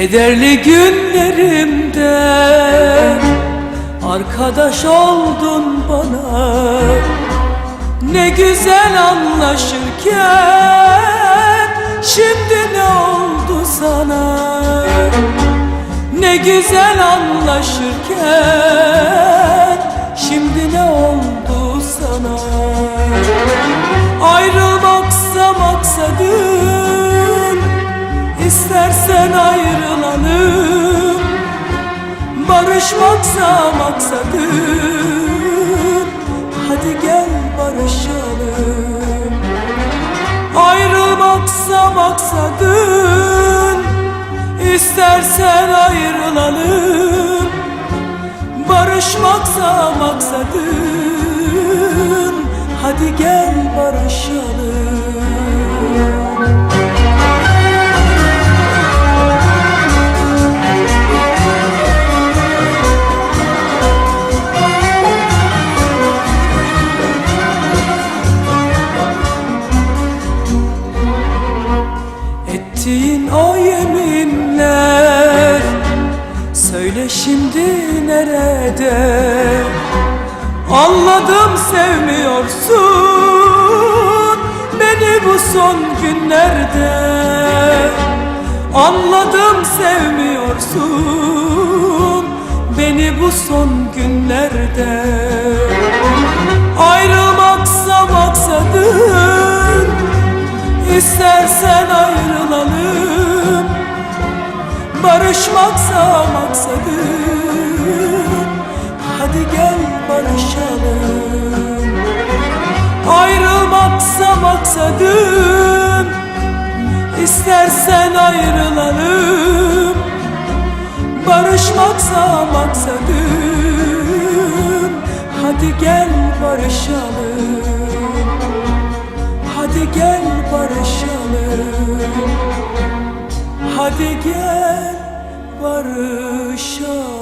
Kederli günlerimde Arkadaş oldun bana. Ne güzel anlaşırken Şimdi ne oldu sana? Ne güzel anlaşırken Şimdi ne oldu sana? Ayrılmaksa maksadın Barışmaksa maksadın Hadi gel barışalım. Ayrılmaksa maksadın. İstersen ayrılalım. Barışmaksa maksadın. Hadi gel barışalım Söyle şimdi nerede? Anladım sevmiyorsun Beni bu son günlerde. Anladım sevmiyorsun Beni bu son günlerde. Ayrılmaksa maksadın İstersen ayrılalım. Barışmaksa maksadın Hadi gel barışalım. Ayrılmaksa maksadın İstersen ayrılalım. Barışmaksa maksadın Hadi gel barışalım. Hadi gel barışalım. Hadi gel barışalım